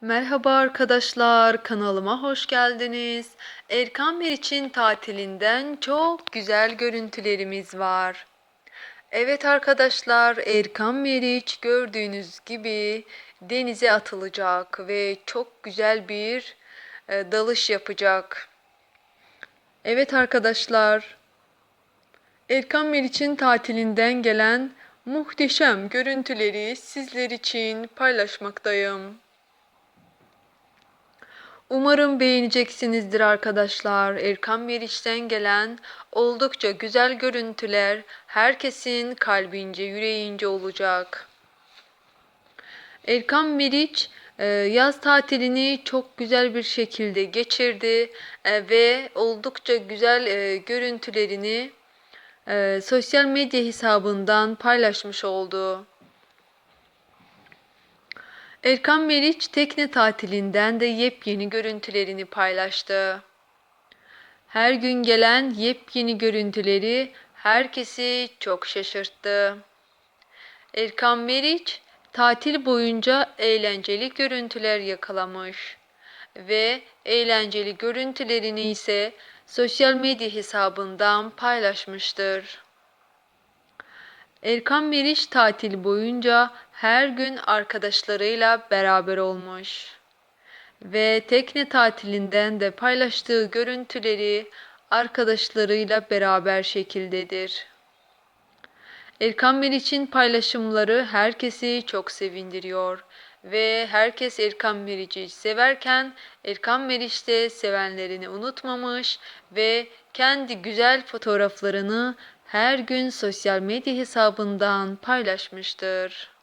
Merhaba arkadaşlar, kanalıma hoş geldiniz. Erkan Meriç'in tatilinden çok güzel görüntülerimiz var. Evet arkadaşlar, Erkan Meriç gördüğünüz gibi denize atılacak ve çok güzel bir e, dalış yapacak. Evet arkadaşlar, Erkan Meriç'in tatilinden gelen muhteşem görüntüleri sizler için paylaşmaktayım. Umarım beğeneceksinizdir arkadaşlar. Erkan Meriç'ten gelen oldukça güzel görüntüler herkesin kalbince, yüreğince olacak. Erkan Meriç e, yaz tatilini çok güzel bir şekilde geçirdi e, ve oldukça güzel e, görüntülerini sosyal medya hesabından paylaşmış oldu. Erkan Meriç tekne tatilinden de yepyeni görüntülerini paylaştı. Her gün gelen yepyeni görüntüleri herkesi çok şaşırttı. Erkan Meriç tatil boyunca eğlenceli görüntüler yakalamış ve eğlenceli görüntülerini ise sosyal medya hesabından paylaşmıştır. Erkan Meriç tatil boyunca her gün arkadaşlarıyla beraber olmuş ve tekne tatilinden de paylaştığı görüntüleri arkadaşlarıyla beraber şekildedir. Erkan Meriç'in paylaşımları herkesi çok sevindiriyor ve herkes Erkan Meriç'i severken Erkan Meriç de sevenlerini unutmamış ve kendi güzel fotoğraflarını her gün sosyal medya hesabından paylaşmıştır.